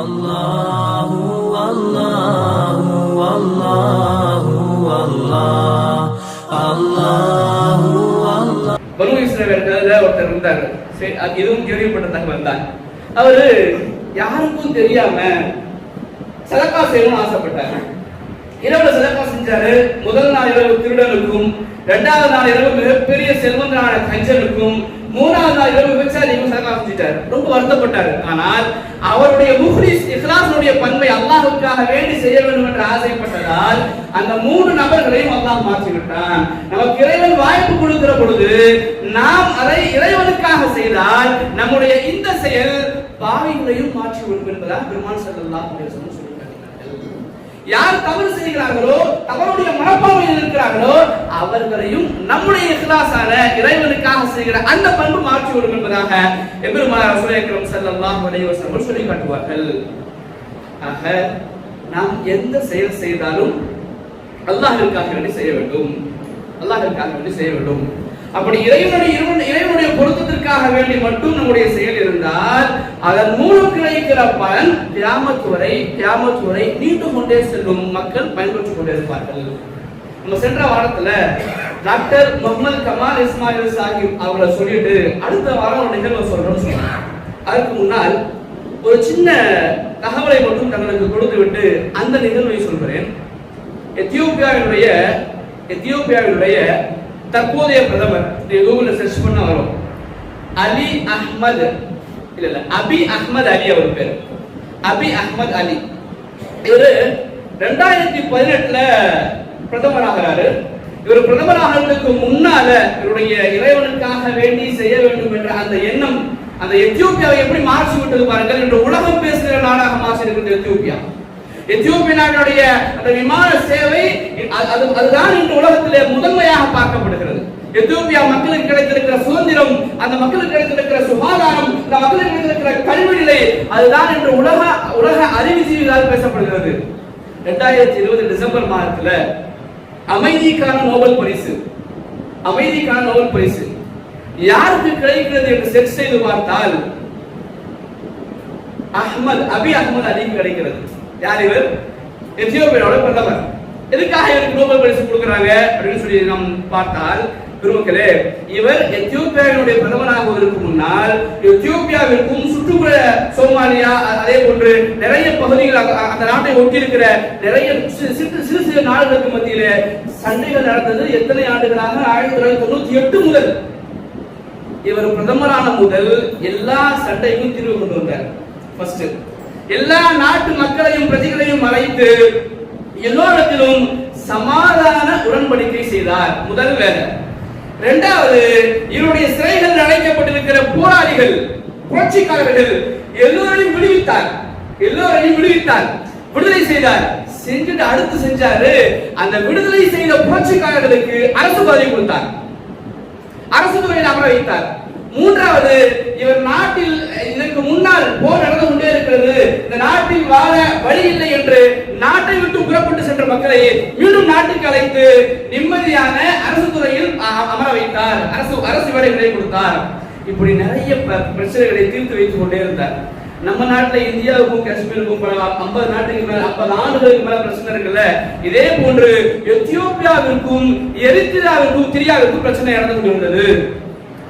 الله والله والله والله الله والله பனு இஸ்ரவேலர்கள்ல ஒருத்தர் இருந்தார் சரி, அது இதுவும் கேள்விப்பட்ட தகவல் தான் அவரு யாருக்கும் தெரியாம சதக்கா செய்யணும்னு ஆசைப்பட்டாரு இரவுல சதக்கா செஞ்சாரு முதல் நாள் இரவு திருடனுக்கும் இரண்டாவது நாள் இரவு மிகப்பெரிய செல்வந்தனான கஞ்சனுக்கும் மூணாவது நாள் விபச்சாரி விபச்சாரிக்கும் சதக்கா ரொம்ப வருத்தப்பட்டாரு. ஆனால் அவருடைய முஹ்ரிஸ் இஸ்லாமுடைய பண்பை அல்லாஹுக்காக வேண்டி செய்ய வேண்டும் என்று ஆசைப்பட்டதால் அந்த மூணு நபர்களையும் அல்லாஹ் மாற்றி விட்டான் நமக்கு இறைவன் வாய்ப்பு கொடுக்கிற பொழுது நாம் அதை இறைவனுக்காக செய்தால் நம்முடைய இந்த செயல் பாவிகளையும் மாற்றி விடும் என்பதாக பெருமான் ஸல்லல்லாஹு அப்படின்னு சொல்லி யார் தவறு செய்கிறார்களோ தவறுடைய மனப்பான்மையில் இருக்கிறார்களோ அவர்களையும் நம்முடைய இஹ்லாஸான இறைவனுக்காக செய்கிற அந்த பண்பு மாற்றி விடும் என்பதாக எபெருமானார் சுரேக்கிரம் செல்லலாம் உடையவர் சொல்லி காட்டுவார்கள். ஆக நாம் எந்த செயல் செய்தாலும் அல்லாஹிற்காக வேண்டி செய்ய வேண்டும். அல்லாஹிற்காக வேண்டி செய்ய வேண்டும். அப்படி இறைவனுடைய இறைவன் இறைவனுடைய பொருத்தத்திற்காக வேண்டி மட்டும் நம்முடைய செயல் இருந்தால் அதன் மூலம் கிடைக்கிற பலன் கிராமத்து வரை கிராமத்து வரை நீண்டு கொண்டே செல்லும் மக்கள் பயன்பெற்றுக் கொண்டிருப்பார்கள். நம்ம சென்ற வாரத்துல டாக்டர் முகமது கமால் இஸ்மாயில் சாஹிப் அவரை சொல்லிட்டு அடுத்த வாரம் ஒரு நிகழ்வை சொல்றோம்னு சொன்னாங்க. அதுக்கு முன்னால் ஒரு சின்ன தகவலை மட்டும் தங்களுக்கு கொடுத்து விட்டு அந்த நிகழ்வை சொல்கிறேன். எத்தியோப்பியாவினுடைய எத்தியோப்பியாவினுடைய தற்போதைய பிரதமர் நீங்க சர்ச் பண்ண வரும். அலி அஹ்மது. இல்ல இல்ல அபி அஹ்மத் அலி அவர் பேர். அபி அஹ்மத் அலி. இவர் ரெண்டாயிரத்தி பதினெட்டுல பிரதமர் ஆகிறாரு இவர் பிரதமர் ஆகிறதுக்கு முன்னால இவருடைய இறைவனுக்காக வேண்டி செய்ய வேண்டும் என்ற அந்த எண்ணம் அந்த எத்தியோப்பியாவை எப்படி மாற்றி விட்டது பாருங்கள் இன்று உலகம் பேசுகிற நாடாக மாற்றி இருக்கிறது எத்தியோப்பியா. எத்தியோப்பிய நாட்டுடைய அந்த விமான சேவை அது- அதுதான் இன்று உலகத்திலே முதன்மையாக பார்க்கப்படுகிறது. எத்தியோப்பியா மக்களுக்கு கிடைத்திருக்கிற சுதந்திரம் அந்த மக்களுக்கு கிடைத்திருக்கிற சுகாதாரம் அந்த மக்களுக்கு கிடைத்திருக்கிற கல்வி நிலை அதுதான் இன்று உலக உலக அறிவுஜீவிகளால் பேசப்படுகிறது. ரெண்டாயிரத்தி இருபது டிசம்பர் மாதத்துல அமைதிக்கான நோபல் பரிசு. அமைதிக்கான நோபல் பரிசு. யாருக்கு கிடைக்கிறது என்று செட் செய்து பார்த்தால் அஹ்மத் அபி அஹ்மத் அலிக்கு கிடைக்கிறது. யார்? இவர் எத்தியோப்பியாவோட பிரதமர். எதுக்காக இவருக்கு நோபல் பரிசு கொடுக்குறாங்க? அப்படின்னு சொல்லி நாம் பார்த்தால் பெருமக்களே இவர் எத்தியோப்பியாவினுடைய பிரதமராகுவதற்கு முன்னால் எத்தியோப்பியாவிற்கும் சுற்றுப்புற சோமாலியா அதே போன்று நிறைய பகுதிகள் அந்த நாட்டை ஒட்டி இருக்கிற நிறைய சிறு சிறு சிறு நாடுகளுக்கு மத்தியில சண்டைகள் நடந்தது எத்தனை ஆண்டுகளாக? ஆயிரத்தி தொள்ளாயிரத்தி தொண்ணூத்தி எட்டு முதல். இவர் பிரதமரான முதல் எல்லா சண்டைக்கும் தீர்வு கொண்டு வந்தார். ஃபர்ஸ்ட் எல்லா நாட்டு மக்களையும் பிரஜைகளையும் அழைத்து எல்லோரிடத்திலும் சமாதான உடன்படிக்கை செய்தார். முதல் வேலை. இரண்டாவது இவருடைய சிறைகள் அழைக்கப்பட்டிருக்கிற போராளிகள் புரட்சிக்காரர்கள் எல்லோரையும் விடுவித்தார். எல்லோரையும் விடுவித்தார். விடுதலை செய்தார். செஞ்சுட்டு அடுத்து செஞ்சாரு அந்த விடுதலை செய்த புரட்சிக்காரர்களுக்கு அரசு பதவி கொடுத்தார். அரசு துறையில் அமர வைத்தார். மூன்றாவது இவர் நாட்டில் இதற்கு முன்னால் போர் நடந்து கொண்டே இருக்கிறது. இந்த நாட்டில் வாழ வழி இல்லை என்று நாட்டை விட்டு புறப்பட்டு சென்ற மக்களை மீண்டும் நாட்டுக்கு அழைத்து நிம்மதியான அரசு துறையில் அமர வைத்தார். அரசு அரசு வேலைகளை கொடுத்தார். இப்படி நிறைய பிரச்சனைகளை தீர்த்து வைத்துக் கொண்டே இருந்தார். நம்ம நாட்டுல இந்தியாவுக்கும் காஷ்மீருக்கும் பல ஐம்பது நாட்டுக்கு மேல ஐம்பது ஆண்டுகளுக்கு மேல பிரச்சனை இருக்குல்ல? இதே போன்று எத்தியோப்பியாவிற்கும் எரித்திராவிற்கும் திரியாவிற்கும் பிரச்சனை நடந்து கொண்டிருந்தது.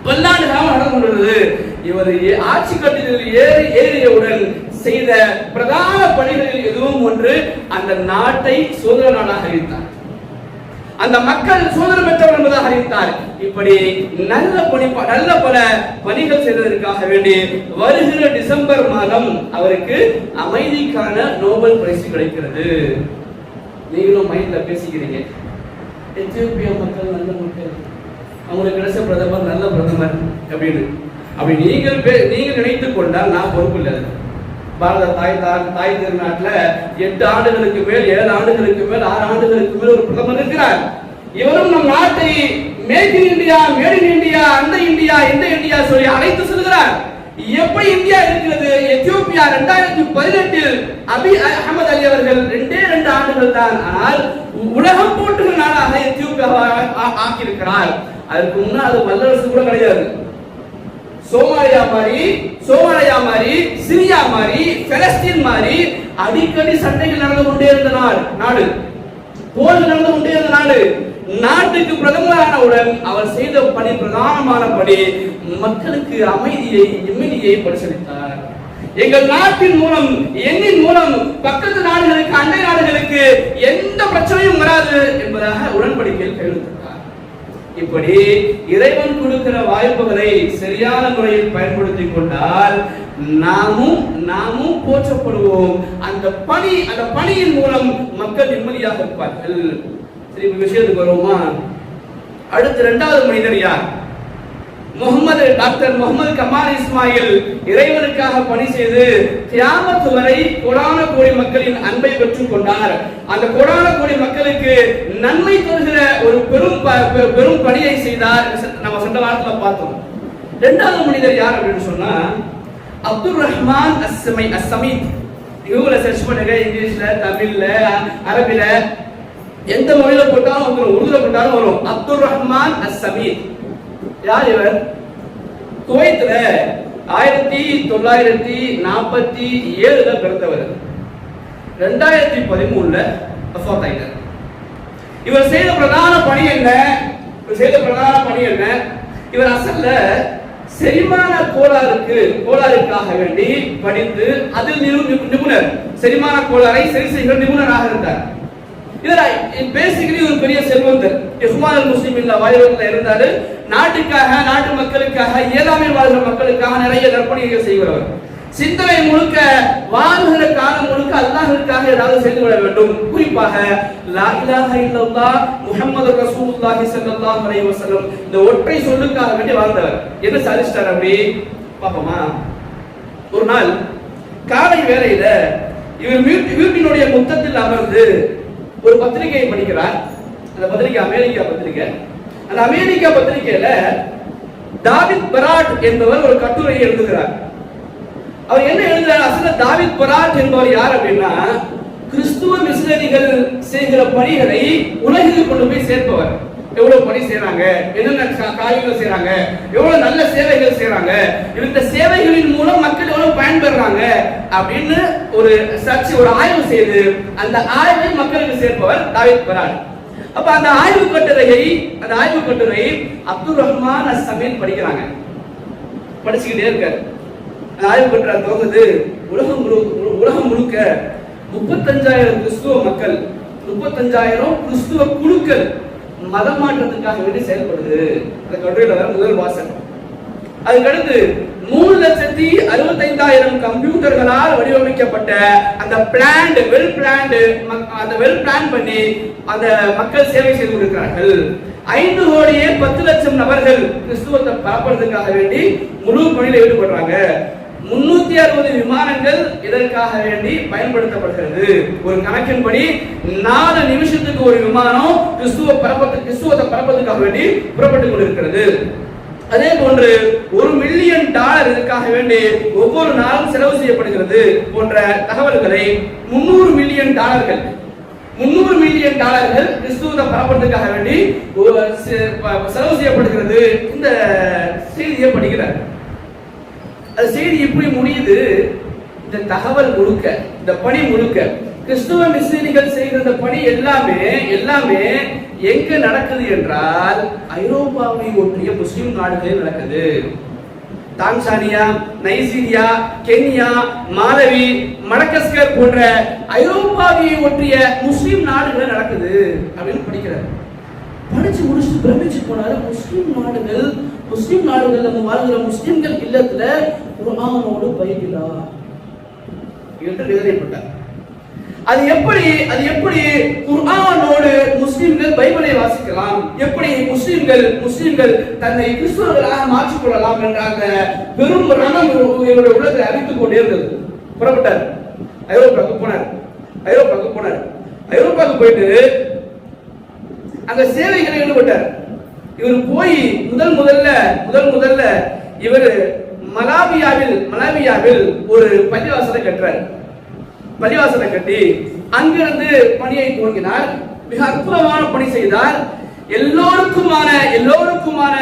பல்லாண்டுகளாக நடந்து கொண்டிருந்தது. இவர் ஆட்சி கட்டிலில் ஏறி ஏறியவுடன் செய்த பிரதான பணிகளில் எதுவும் ஒன்று அந்த நாட்டை சுதந்திர நாடாக அறிவித்தார். அந்த மக்கள் சுதந்திரம் பெற்றவர் என்பதாக அறிவித்தார். இப்படி நல்ல பணி நல்ல பல பணிகள் செய்ததற்காக வேண்டி வருகிற டிசம்பர் மாதம் அவருக்கு அமைதிக்கான நோபல் பரிசு கிடைக்கிறது. நீங்களும் மைண்ட்ல பேசிக்கிறீங்க. எத்தியோப்பியா மக்கள் நல்ல மக்கள். அவங்களுக்கு கிடைச்ச பிரதமர் நல்ல பிரதமர் அப்படின்னு. அப்படி நீங்கள் பே- நீங்கள் நினைத்து கொண்டால் நான் பொறுப்பு இல்லை பாரத தாய் தா- தாய் திருநாட்டில் எட்டு ஆண்டுகளுக்கு மேல் ஏழு ஆண்டுகளுக்கு மேல் ஆறு ஆண்டுகளுக்கு மேல் ஒரு பிரதமர் இருக்கிறார். இவரும் நம் நாட்டை make in India made in India அந்த இந்தியா இந்த இந்தியா சொல்லி அழைத்து செல்கிறார். எப்படி இந்தியா இருக்கிறது? எத்தியோப்பியா ரெண்டாயிரத்தி பதினெட்டில் அபி அகமது அலி அவர்கள் ரெண்டே ரெண்டு ஆண்டுகள் தான். ஆனால் உலகம் போட்டுகிற நாடாக எத்தியோப்பியாவை ஆ- ஆக்கியிருக்கிறார். அதுக்கு முன்னால் அது வல்லரசு கூட கிடையாது. சோமாலியா மாதிரி சோமாலியா மாதிரி சிரியா மாதிரி பெலஸ்தீன் மாதிரி அடிக்கடி சண்டைகள் நடந்து கொண்டே இருந்த நாடு நாடு. போர் நடந்து கொண்டே இருந்த நாடு. நாட்டுக்கு பிரதமரானவுடன் அவர் செய்த பணி பிரதானமான பணி மக்களுக்கு அமைதியை நிம்மதியை பரிசளித்தார். எங்கள் நாட்டின் மூலம் எண்ணின் மூலம் பக்கத்து நாடுகளுக்கு அண்டை நாடுகளுக்கு எந்த பிரச்சனையும் வராது என்பதாக உடன்படிக்கையில் கையெழுத்திட்டார் இப்படி இறைவன் கொடுக்கிற வாய்ப்புகளை சரியான முறையில் பயன்படுத்தி கொண்டால் நாமும் நாமும் போற்றப்படுவோம். அந்த பணி அந்த பணியின் மூலம் மக்கள் நிம்மதியாக இருப்பார்கள். சரி விஷயத்துக்கு வருவோமா? அடுத்து இரண்டாவது மனிதர் யார்? முகமது டாக்டர் முகமது கமால் இஸ்மாயில் இறைவனுக்காக பணி செய்து கியாமத்து வரை கோடான கோடி மக்களின் அன்பை பெற்றுக் கொண்டார். அந்த கொடான கோடி மக்களுக்கு நன்மை தருகிற ஒரு பெரும் ப- பெ- பெரும் பணியை செய்தார். நம்ம சென்ற வாரத்துல பார்த்தோம். இரண்டாவது மனிதர் யார் அப்படின்னு சொன்னா அப்துல் ரஹ்மான் அஸ்ஸமை அஸ்ஸமீத். கூகுள சர்ச் பண்ணுங்க இங்கிலீஷ்ல தமிழ்ல அரபில. எந்த மொழியில போட்டாலும் வந்துடும் உருதுல போட்டாலும் வரும். அப்துல் ரஹ்மான் அஸ்ஸமீத். யார் இவர்? குவைத்துல ஆயிரத்தி தொள்ளாயிரத்தி நாற்பத்தி ஏழுல பிறந்தவர். ரெண்டாயிரத்தி பதிமூணுல வஃபாத் ஆயிட்டார். இவர் செய்த பிரதான பணி என்ன? இவர் செய்த பிரதான பணி என்ன? இவர் அசல்ல செரிமான கோளாறுக்கு கோளாறுக்காக வேண்டி படித்து அதில் நிபுணர். செரிமான கோளாறை சரி செய்கிற நிபுணராக இருந்தார். இதுல பேசிக்கலி ஒரு பெரிய செல்வந்தர் இஹ்மான் முஸ்லிம் இல்ல வாயுவத்தில் இருந்தாரு. நாட்டுக்காக நாட்டு மக்களுக்காக இயலாமையில் வாழ்கிற மக்களுக்காக நிறைய நற்பணிகள் செய்கிறவர். சிந்தனை முழுக்க வாழ்கிற காலம் முழுக்க அல்லாஹிற்காக ஏதாவது செய்து கொள்ள வேண்டும். குறிப்பாக லா இலாஹ முகமது முஹம்மது ரசூலுல்லாஹி ஸல்லல்லாஹு அலைஹி வஸல்லம். இந்த ஒற்றை சொல்லுக்காக வேண்டி வாழ்ந்தவர். என்ன சாதிச்சிட்டார் அப்படி? பாப்போமா. ஒரு நாள் காலை வேளையில இவர் வீட்டினுடைய முத்தத்தில் அமர்ந்து ஒரு பத்திரிகையை படிக்கிறார். அந்த பத்திரிகை அமெரிக்கா பத்திரிகை. அந்த அமெரிக்கா பத்திரிகையில தாவித் பராட் என்பவர் ஒரு கட்டுரையை எழுதுகிறார். அவர் என்ன எழுதுறாரு அசல தாவித் பராட் என்பவர் யார் அப்படின்னா கிறிஸ்துவ மிஷினரிகள் செய்கிற பணிகளை உலகில் கொண்டு போய் சேர்ப்பவர். எவ்வளவு பணி செய்யறாங்க என்னென்ன காரியங்கள் செய்யறாங்க எவ்வளவு நல்ல சேவைகள் செய்யறாங்க இந்த சேவைகளின் மூலம் மக்கள் எவ்வளவு பயன்பெறாங்க அப்படின்னு ஒரு சர்ச் ஒரு ஆய்வு செய்து அந்த ஆய்வை மக்களுக்கு சேர்ப்பவர் தாவித் பராட் அப்ப அந்த ஆய்வு கட்டுரையை அந்த ஆய்வு கட்டுரை அப்துல் ரஹ்மான் அஸ்ஸமீன் படிக்கிறாங்க. படிச்சுக்கிட்டே இருக்காரு. அந்த ஆய்வு கட்டுரை துவங்குது. உலகம் முழு- உலகம் முழுக்க முப்பத்தஞ்சாயிரம் கிறிஸ்துவ மக்கள் முப்பத்தஞ்சாயிரம் கிறிஸ்துவ குழுக்கள் மதம் மாற்றத்துக்காக வேண்டி செயல்படுது. அந்த கட்டுரையில முதல் வாசகம். அதுக்கடுத்து மூணு லட்சத்தி அறுபத்தைந்தாயிரம் கம்ப்யூட்டர்களால் வடிவமைக்கப்பட்ட அந்த பிளான்ட் வெல் பிளான்ட் அந்த வெல் பிளான் பண்ணி அந்த மக்கள் சேவை செய்து கொண்டிருக்கிறார்கள். ஐந்து கோடியே பத்து லட்சம் நபர்கள் கிறிஸ்துவத்தை பரப்புறதுக்காக வேண்டி முழு பணியில் ஈடுபடுறாங்க. முன்னூத்தி அறுபது விமானங்கள் இதற்காக வேண்டி பயன்படுத்தப்படுகிறது. ஒரு கணக்கின்படி நாலு நிமிஷத்துக்கு ஒரு விமானம் கிறிஸ்துவ பரப்பத்து கிறிஸ்துவத்தை பரப்பதுக்காக வேண்டி புறப்பட்டுக் கொண்டிருக்கிறது. அதே போன்று ஒரு மில்லியன் டாலர் இதுக்காக வேண்டி ஒவ்வொரு நாளும் செலவு செய்யப்படுகிறது போன்ற தகவல்களை முன்னூறு மில்லியன் டாலர்கள் முன்னூறு மில்லியன் டாலர்கள் கிறிஸ்துவத்தை பரப்புறதுக்காக வேண்டி ஒரு செலவு செய்யப்படுகிறது. இந்த செய்தியை படிக்கிறார்? அது செய்தி எப்படி முடியுது? இந்த தகவல் முழுக்க இந்த பணி முழுக்க கிறிஸ்துவ மிஸ்லிகள் செய்கிற இந்த பணி எல்லாமே எல்லாமே எங்க நடக்குது என்றால் ஐரோப்பாவை ஒற்றிய முஸ்லிம் நாடுகளில் நடக்குது. Tanzania Nigeria Kenya Malawi Madagascar போன்ற ஐரோப்பாவை ஒற்றிய முஸ்லிம் நாடுகள் நடக்குது அப்படின்னு படிக்கிறார். படிச்சு முடிச்சு பிரமிச்சு போனாரு முஸ்லிம் நாடுகள் முஸ்லிம் நாடுகள் நம்ம வாழ்கிற முஸ்லிம்கள் இல்லத்துல குர்ஆனோடு பைபிளா? என்று வேதனைப்பட்டார் அது எப்படி அது எப்படி குர்ஆனோடு முஸ்லிம்கள் பைபிளை வாசிக்கலாம்? எப்படி முஸ்லிம்கள் முஸ்லிம்கள் தன்னை கிறிஸ்துவர்களாக மாற்றிக் கொள்ளலாம் என்ற அந்த பெரும் ரணம் இவருடைய உள்ளத்தை அறிவித்துக் கொண்டே இருந்தது. புறப்பட்டார். ஐரோப்பாவுக்கு போனார். ஐரோப்பாவுக்கு போனார். ஐரோப்பாவுக்கு போயிட்டு அங்க சேவைகளை ஈடுபட்டார். இவர் போய் முதல் முதல்ல முதல் முதல்ல இவர் மலாவியாவில் மலாவியாவில் ஒரு பள்ளிவாசலை கட்டுறார். பள்ளிவாசலை கட்டி அங்கிருந்து பணியை துவங்கினார். மிக அற்புதமான பணி செய்தார். எல்லோருக்குமான எல்லோருக்குமான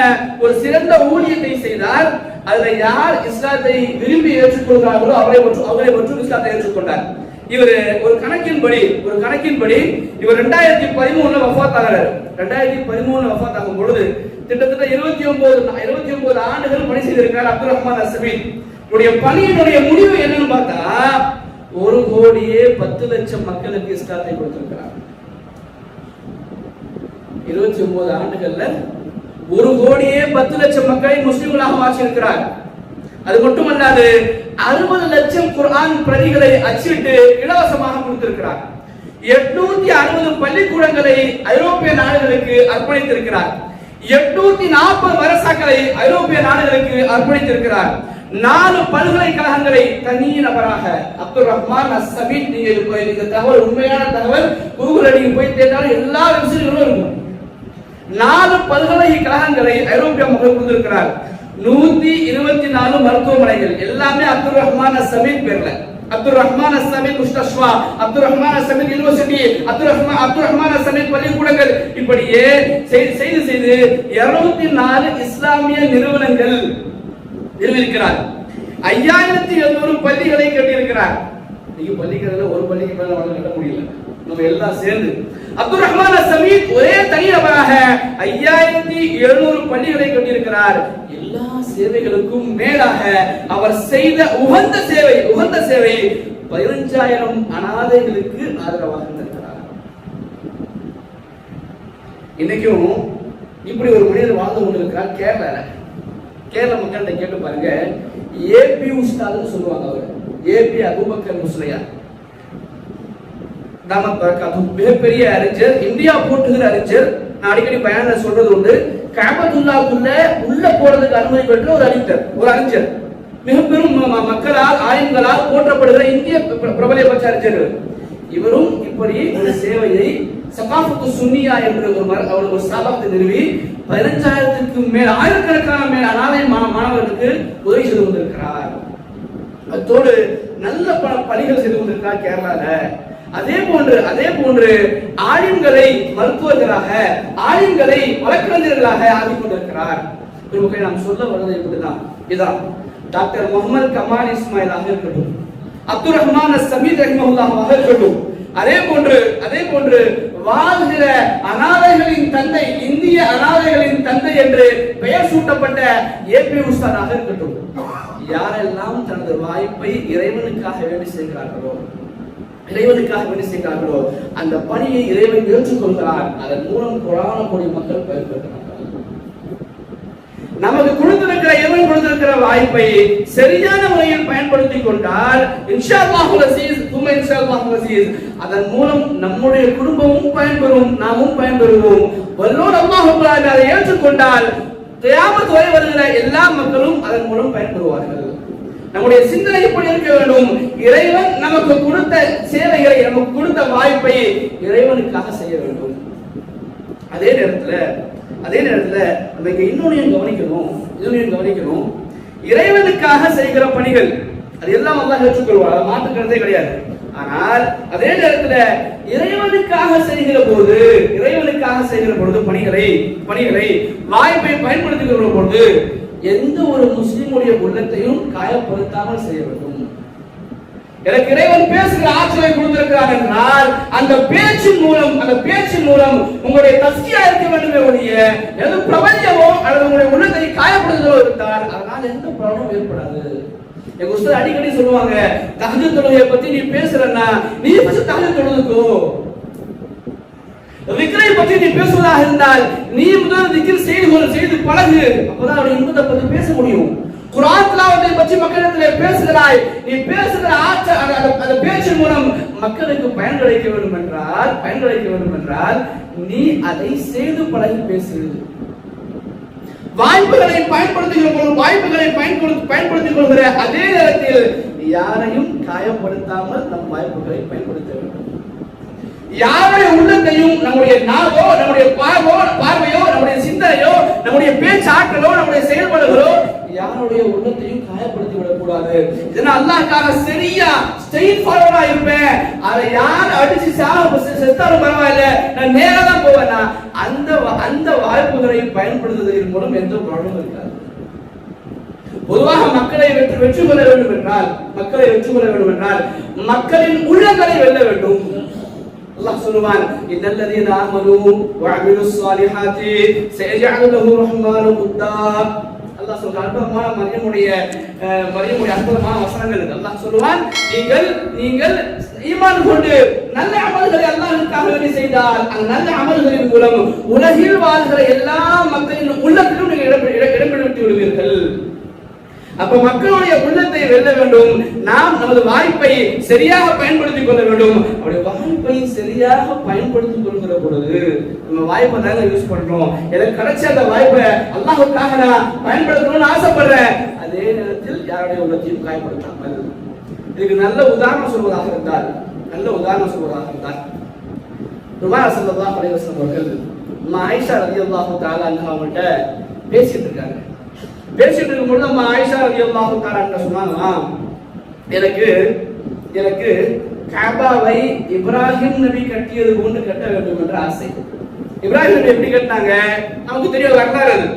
ஒரு சிறந்த ஊழியத்தை செய்தார். அதுல யார் இஸ்லாத்தை விரும்பி ஏற்றுக்கொள்கிறார்களோ அவரை மற்றும் அவரை மற்றும் இஸ்லாத்தை ஏற்றுக்கொண்டார். இவர் ஒரு கணக்கின்படி ஒரு கணக்கின்படி இவர் ரெண்டாயிரத்தி பதிமூணுல வஃபாத் ஆகிறார் ரெண்டாயிரத்தி பதிமூணுல வஃபாத் ஆகும் பொழுது கிட்டத்தட்ட இருபத்தி ஒன்பது இருபத்தி ஒன்பது ஆண்டுகள் பணி செய்திருக்கார் அப்துல் ரஹ்மான் அசமின் உடைய பணியினுடைய முடிவு என்னன்னு பார்த்தா ஒரு கோடியே பத்து லட்சம் மக்களுக்கு இஸ்லாத்தை கொடுத்திருக்கிறார். இருபத்தி ஒன்பது ஆண்டுகள்ல ஒரு கோடியே பத்து லட்சம் மக்களை முஸ்லிம்களாக மாற்றியிருக்கிறார். அது மட்டுமல்லாது அறுபது லட்சம் குர்ஆன் பிரதிகளை அச்சிட்டு இலவசமாக கொடுத்திருக்கிறார். எட்நூத்தி அறுபது பள்ளிக்கூடங்களை ஐரோப்பிய நாடுகளுக்கு அர்ப்பணித்திருக்கிறார். எட்நூத்தி நாற்பது மரசாக்களை ஐரோப்பிய நாடுகளுக்கு அர்ப்பணித்திருக்கிறார். நாலு பல்கலைக்கழகங்களை தனி நபராக அப்துல் ரஹ்மான் அஸ்ஸமீத் நீங்க இந்த தகவல் உண்மையான தகவல் கூகுள் அடிக்கு போய் தேர்ந்தாலும் எல்லா வெப்சைட்களும் இருக்கும். நாலு பல்கலைக்கழகங்களை ஐரோப்பிய மக்கள் கொடுத்திருக்கிறார். நூத்தி இருபத்தி நாலு மருத்துவமனைகள். எல்லாமே அப்துல் ரஹ்மான் சமீன் பேர்ல. அப்துல் ரஹ்மான் அஸ்ஸமீத் முஸ்தஷ்வா அப்துல் ரஹ்மான் அஸ்ஸமீத் யூனிவர்சிட்டி அப்துல் ரஹ்மான் அப்துல் ரஹ்மான் அஸ்ஸமீத் பள்ளிக்கூடங்கள். இப்படியே செய்து செய்து செய்து 204 நாலு இஸ்லாமிய நிறுவனங்கள் நிறுவிருக்கிறார் ஐயாயிரத்தி எழுநூறு பள்ளிகளை கட்டியிருக்கிறார். நீங்க பள்ளிக்கிறதுல ஒரு பள்ளிக்கு மேல நம்மளால கட்ட முடியல. நம்ம எல்லாம் சேர்ந்து. அப்துல் ரஹ்மான் சமீத் ஒரே தனிநபராக ஐயாயிரத்தி எழுநூறு பள்ளிகளை கட்டியிருக்கிறார். எல்லா சேவைகளுக்கும் மேலாக அவர் செய்த உகந்த சேவை உகந்த சேவை பதினஞ்சாயிரம் அனாதைகளுக்கு ஆதரவாக இருந்திருக்கிறார். இன்னைக்கும் இப்படி ஒரு மனிதர் வாழ்ந்து கொண்டிருக்கிறார் கேரளால. கேரள மக்கள்கிட்ட கேட்டு பாருங்க. ஏபி உஸ்தாதுன்னு சொல்லுவாங்க அவர். ஏபி அபுபக்கர் முஸ்லியா தாமத் பரக்காத்து மிகப்பெரிய அறிஞர் இந்தியா போட்டுகிற அறிஞர். நான் அடிக்கடி பயணம் சொல்றது உண்டு. காபத்துல்லாக்குள்ள உள்ள போறதுக்கு அனுமதி பெற்ற ஒரு அறிஞர் ஒரு அறிஞர். மிக பெரும் ம- மக்களால் ஆயுங்களால் போற்றப்படுகிற இந்திய பிரபல பட்ச அறிஞர் இவரும் இப்படி ஒரு சேவையை சகாஃபத்து சுன்னியா என்ற ஒரு அவர் ஒரு ஸ்தாபனத்தை நிறுவி பதினஞ்சாயிரத்துக்கு மேல் ஆயிரக்கணக்கான மேல் அனாதை மாணவர்களுக்கு உதவி செய்து கொண்டிருக்கிறார். அத்தோடு நல்ல பல பணிகள் செய்து கொண்டிருக்கிறார் கேரளால. அதே போன்று அதே போன்று ஆலிம்களை மருத்துவர்களாக ஆலிம்களை வழக்கறிஞர்களாக ஆகி கொண்டிருக்கிறார். பெருமக்களை நாம் சொல்ல வருவது இப்படிதான் இதான். டாக்டர் முகமது கமால் இஸ்மாயிலாக இருக்கட்டும் அப்துல் ரஹ்மான் சமீர் ரஹ்மஹுல்லாஹாக இருக்கட்டும் அதே போன்று அதே போன்று வாழ்கிற அனாதைகளின் தந்தை இந்திய அனாதைகளின் தந்தை என்று பெயர் சூட்டப்பட்ட ஏபி உஸ்தானாக இருக்கட்டும். யாரெல்லாம் தனது வாய்ப்பை இறைவனுக்காக வேண்டி செய்கிறார்களோ இறைவனுக்காக வேண்டி செய்கிறார்களோ அந்த பணியை இறைவன் ஏற்றுக்கொள்கிறார் அதன் மூலம் குரான கோடி மக்கள் பயன்பெறுகிறார்கள் நமக்கு கொடுத்திருக்கிற இறைவன் கொடுத்திருக்கிற வாய்ப்பை சரியான முறையில் பயன்படுத்திக் கொண்டால் இன்ஷா அசீஸ் அதன் மூலம் நம்முடைய குடும்பமும் பயன்பெறும் நாமும் பயன்பெறுவோம். வல்லோர் அல்லாஹ் அதை ஏற்றுக்கொண்டால் கியாமத் வரை வருகிற எல்லா மக்களும் அதன் மூலம் பயன்பெறுவார்கள். நம்முடைய சிந்தனை எப்படி இருக்க வேண்டும்? இறைவன் நமக்கு கொடுத்த சேவைகளை நமக்கு கொடுத்த வாய்ப்பை இறைவனுக்காக செய்ய வேண்டும். அதே நேரத்துல அதே நேரத்துல நம்ம இங்க இன்னொன்னையும் கவனிக்கணும் இன்னொன்னையும் கவனிக்கணும். இறைவனுக்காக செய்கிற பணிகள் அது எல்லாம் அல்லாஹ் ஏற்றுக்கொள்வார் அதை மாற்றுக்கிறதே கிடையாது. ஆனால் அதே நேரத்துல இறைவனுக்காக செய்கிற போது இறைவனுக்காக செய்கிற பொழுது பணிகளை பணிகளை வாய்ப்பை பயன்படுத்துகிற பொழுது எந்த ஒரு முஸ்லிமுடைய உள்ளத்தையும் காயப்படுத்தாமல் செய்ய வேண்டும். எனக்கு இறைவன் பேசுகிற ஆற்றலை கொடுத்திருக்கிறார் என்றால் அந்த பேச்சின் மூலம் அந்த பேச்சின் மூலம் உங்களுடைய தஸ்தியா இருக்க வேண்டுமே ஒழிய எது பிரபஞ்சமோ அல்லது உங்களுடைய உள்ளத்தை காயப்படுதலோ இருந்தால் அதனால் எந்த பிரபலமும் ஏற்படாது. எங்க உஸ்தாத் அடிக்கடி சொல்லுவாங்க தகஜ தொழுகையை பத்தி நீ பேசுறன்னா நீ பசு தகஜ தொழுதுக்கோ விக்ரை பற்றி நீ பேசுவதாக இருந்தால் நீ முதல் திக்கிர் செய்து கொள் செய்து பழகு. அப்பதான் அவருடைய இன்பத்தை பற்றி பேச முடியும். குரான் திலாவத்தை பற்றி மக்களிடத்தில் பேசுகிறாய். நீ பேசுகிற ஆற்ற அந்த- பேச்சு பேச்சின் மூலம் மக்களுக்கு பயன் கிடைக்க வேண்டும் என்றால் பயன் கிடைக்க வேண்டும் என்றால் நீ அதை செய்து பழகி பேசு. வாய்ப்புகளை பயன்படுத்துகிற பொழுது வாய்ப்புகளை பயன்படுத்தி பயன்படுத்திக் கொள்கிற அதே நேரத்தில் யாரையும் காயப்படுத்தாமல் நம் வாய்ப்புகளை பயன்படுத்த வேண்டும். யாருடைய உள்ளத்தையும் நம்முடைய நாவோ நம்முடைய பார்வோ பார்வையோ நம்முடைய சிந்தனையோ நம்முடைய பேச்சாற்றலோ நம்முடைய செயல்பாடுகளோ யாருடைய உள்ளத்தையும் காயப்படுத்தி விடக்கூடாது இதனால் அல்லாஹ்க்காக சரியா ஸ்ட்ரெயிட் ஃபார்வர்டா இருப்பேன். அதை யார் அடிச்சு சாக செத்தாலும் பரவாயில்ல. நான் நேரா தான் போவேனா? அந்த அந்த வாய்ப்புகளை பயன்படுத்துவதன் மூலம் எந்த ப்ராப்ளமும் இருக்காது. பொதுவாக மக்களை வெற்றி வெற்றி கொள்ள வேண்டும் என்றால் மக்களை வெற்றி கொள்ள வேண்டும் என்றால் மக்களின் உள்ளங்களை வெல்ல வேண்டும். அல்லாஹ் சொல்லுவான் இன்னல்லதீன ஆமனு வஅமிலுஸ் ஸாலிஹாத்தி சயஜஅலு லஹு ரஹ்மானு உத்தா அல்லாஹ் சொல்ற அற்புதமான மரியமுடைய அஹ், மரியமுடைய அற்புதமான வசனங்கள் இது. அல்லாஹ் சொல்லுவான் நீங்கள் நீங்கள் ஈமான் கொண்டு நல்ல அமல்களை அல்லாஹ்வுக்காக வேண்டி செய்தால் அந்த நல்ல அமல்களின் மூலம் உலகில் வாழ்கிற எல்லா மக்களின் உள்ளத்திலும் நீங்கள் அப்ப மக்களுடைய உள்ளத்தை வெல்ல வேண்டும். நாம் நமது வாய்ப்பை சரியாக பயன்படுத்திக் கொள்ள வேண்டும். அப்படி வாய்ப்பை சரியாக பயன்படுத்திக் கொள்கிற பொழுது நம்ம வாய்ப்பை தாங்க யூஸ் பண்றோம். எனக்கு கிடைச்ச அந்த வாய்ப்பை அல்லாஹுக்காக நான் பயன்படுத்தணும்னு ஆசைப்படுறேன். அதே நேரத்தில் யாருடைய உள்ளத்தையும் காயப்படுத்தாமல். இதுக்கு நல்ல உதாரணம் சொல்வதாக இருந்தால் நல்ல உதாரணம் சொல்வதாக இருந்தால் ருமார் சல்லல்லாஹு அலைஹி அவர்கள் நம்ம ஆயிஷா ரலியல்லாஹு தஆலா அன்ஹா அவங்கள்ட்ட பேசிட்டு இருக்காங்க. பேசிட்டு இருக்கும்போது நம்ம ஆயிஷா ரலியல்லாஹு தஆலா சொன்னாங்களாம் எனக்கு எனக்கு கேபாவை இப்ராஹிம் நபி கட்டியது போன்று கட்ட வேண்டும் என்ற ஆசை. இப்ராஹிம் நபி எப்படி கட்டினாங்க? நமக்கு தெரிய வரலாறு அது.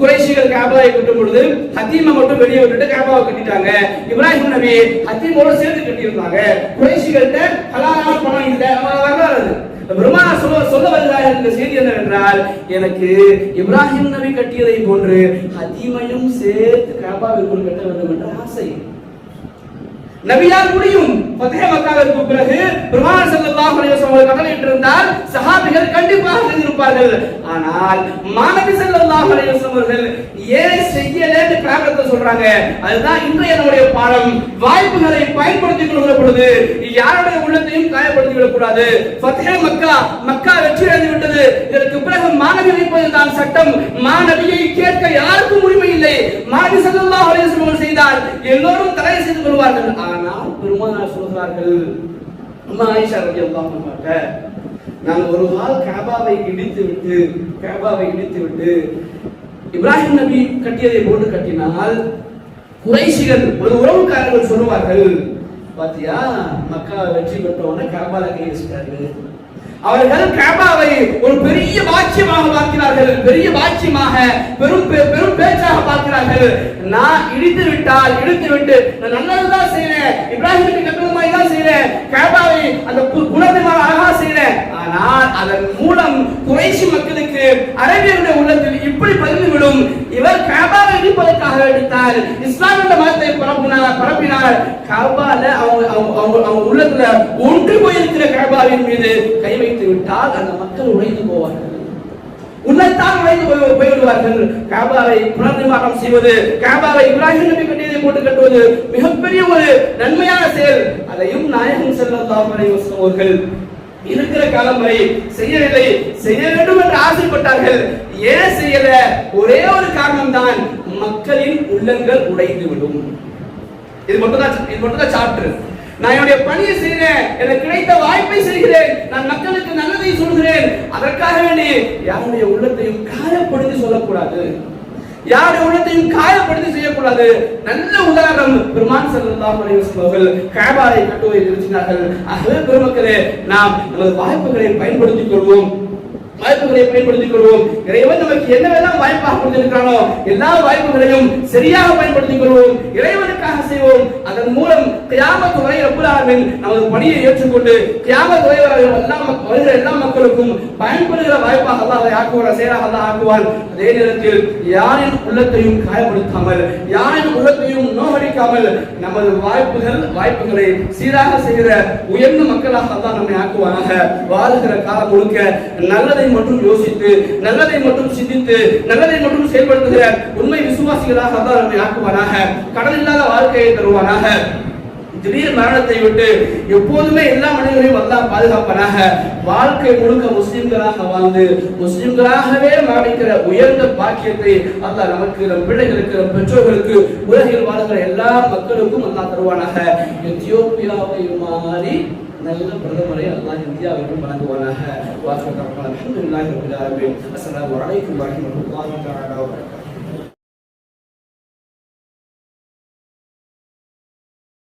குறைஷிகள் கேபாவை கட்டும் பொழுது ஹத்தீமை மட்டும் வெளியே விட்டுட்டு கேபாவை கட்டிட்டாங்க. இப்ராஹிம் நபி ஹத்தீமோட சேர்த்து கட்டியிருந்தாங்க. குறைஷிகள்கிட்ட ஹலாலான பணம் இல்லை வரலாறு அது. பெருமானா சொல்ல சொல்ல வருகிறார் இந்த செய்தி என்னவென்றால் எனக்கு இப்ராஹிம் நபி கட்டியதை போன்று அதிமையும் சேர்த்து கபாவிற்குள் கட்ட வேண்டும் என்ற ஆசை. நபியால் முடியும். ஃபத்ஹே மக்காவிற்கு பிறகு பெருமானார் ஸல்லல்லாஹு அலைஹி வஸல்லம் அவர்கள் கட்டளையிட்டிருந்தால் சஹாபிகள் கண்டிப்பாக செஞ்சிருப்பார்கள் ஆனால் மாநபி ஸல்லல்லாஹு அலைஹி வஸல்லம் அவர்கள் ஏன் செய்யலன்னு காரணத்தை சொல்றாங்க. அதுதான் இன்றைய நம்முடைய பாடம். வாய்ப்புகளை பயன்படுத்திக் கொள்கிற பொழுது யாருடைய உள்ளத்தையும் காயப்படுத்தி விடக்கூடாது ஃபத்ஹே மக்கா மக்கா வெற்றி அடைந்து விட்டது. இதற்கு பிறகு மாநபி வைப்பதுதான் சட்டம். மாநபியை கேட்க யாருக்கும் உரிமை இல்லை. மாநபி ஸல்லல்லாஹு அலைஹி வஸல்லம் அவர்கள் எல்லோரும் தடை செய்து கொள்வார்கள். ஆனால் பெருமானார் சொல்கிறார்கள் அம்மா ஆயிஷா ரவி அன்ஹா நான் ஒரு நாள் கேபாவை இடித்து விட்டு கேபாவை இடித்து விட்டு இப்ராஹிம் நபி கட்டியதை போட்டு கட்டினால் குறைசிகள் ஒரு உறவுக்காரர்கள் சொல்லுவார்கள் பாத்தியா மக்கா வெற்றி பெற்றவன கேபால கையிட்டார்கள் அவர்கள் கேபாவை ஒரு பெரிய பாக்கியமாக பார்க்கிறார்கள் பெரிய பாக்கியமாக பெரும் பே- பெரும் பேச்சாக பார்க்கிறார்கள். நான் இடித்து விட்டால் இடித்து விட்டு நான் நல்லதுதான் செய்யறேன் இப்ராஹிம் கட்டுறது மாதிரி தான் செய்யறேன் கேபாவை அந்த கு- அழகா செய்யறேன் ஆனால் அதன் மூலம் குறைசி மக்களுக்கு அரேபியருடைய உள்ளத்தில் இப்படி பதிந்துவிடும். இவர் கேபாவை இடிப்பதற்காக அடித்தார். இஸ்லாம் என்ற மதத்தை பரப்பினார் பரப்பினார். காபால அவங்க அவங்க அவங்க அவங்க உள்ளத்துல ஒன்று போயிருக்கிற கேபாவின் மீது கை வைத்து விட்டால் அந்த மக்கள் உடைந்து போவார்கள். உன்னைத்தான் உடைந்து போய் போய்விடுவார்கள் காபாவை புனர்நிர்மாணம் செய்வது காபாவை இப்ராஹிம் நபி கட்டியதை போட்டு கட்டுவது மிகப்பெரிய ஒரு நன்மையான செயல். அதையும் நாயகம் ஸல்லல்லாஹு அலைஹி வஸல்லம் அவர்கள் இருக்கிற காலம் வரை செய்யவில்லை. செய்ய வேண்டும் என்று ஆசைப்பட்டார்கள். ஏன் செய்யல? ஒரே ஒரு காரணம் தான் மக்களின் உள்ளங்கள் உடைந்து விடும் இது மட்டும் தான் இது மட்டும் தான் நான் என்னுடைய பணியை செய்கிறேன். எனக்கு கிடைத்த வாய்ப்பை செய்கிறேன். நான் மக்களுக்கு நல்லதை சொல்கிறேன். அதற்காக வேண்டி யாருடைய உள்ளத்தையும் காயப்படுத்தி சொல்லக்கூடாது. யாருடைய உள்ளத்தையும் காயப்படுத்தி செய்யக்கூடாது. நல்ல உதாரணம் பெருமான் ஸல்லல்லாஹு அவர்கள் கேபாரை கட்டுவதை நிறுத்தினார்கள். ஆகவே பெருமக்களே நாம் நமது வாய்ப்புகளை பயன்படுத்திக் கொள்வோம். வாய்ப்புகளை பயன்படுத்திக் கொள்வோம். இறைவன் நமக்கு என்னவெல்லாம் வாய்ப்பாக கொடுத்திருக்கிறானோ எல்லா வாய்ப்புகளையும் சரியாக பயன்படுத்திக் கொள்வோம். இறைவனுக்காக செய்வோம். அதன் மூலம் கியாமத் வரை ரப்புல் நமது பணியை ஏற்றுக்கொண்டு கியாமத் வரை எல்லா வருகிற எல்லா மக்களுக்கும் பயன்படுகிற வாய்ப்பாக அல்லாஹ் அதை ஆக்குவார் செயலாக அல்லாஹ் ஆக்குவான். அதே நேரத்தில் யாரின் உள்ளத்தையும் காயப்படுத்தாமல் யாரின் உள்ளத்தையும் நோகடிக்காமல் நமது வாய்ப்புகள் வாய்ப்புகளை சீராக செய்கிற உயர்ந்த மக்களாக அல்லாஹ் நம்மை ஆக்குவானாக. வாழுகிற காலம் முழுக்க நல்லதை மட்டும் யோசித்து நல்லதை மட்டும் சிந்தித்து நல்லதை மட்டும் செயல்படுத்துகிற உண்மை விசுவாசிகளாக தான் நம்மை ஆக்குவானாக கடல் இல்லாத வாழ்க்கையை தருவானாக. திடீர் மரணத்தை விட்டு எப்போதுமே எல்லா மனிதர்களையும் வந்தா பாதுகாப்பனாக. வாழ்க்கை முழுக்க முஸ்லிம்களாக வாழ்ந்து முஸ்லிம்களாகவே மரணிக்கிற உயர்ந்த பாக்கியத்தை அல்லாஹ் நமக்கு நம் பிள்ளைகளுக்கு நம் பெற்றோர்களுக்கு உலகில் வாழ்கிற எல்லா மக்களுக்கும் அல்லா தருவானாக. எத்தியோப்பியாவை மாறி நல்ல பிரதமரை அல்லாஹ் இந்தியாவிற்கும் வழங்குவானாக. வாசகம் அலமதுல்லாஹி ரப்பில் ஆலமீன். அஸ்ஸலாமு அலைக்கும் வரஹ்மத்துல்லாஹி வபரகாத்துஹு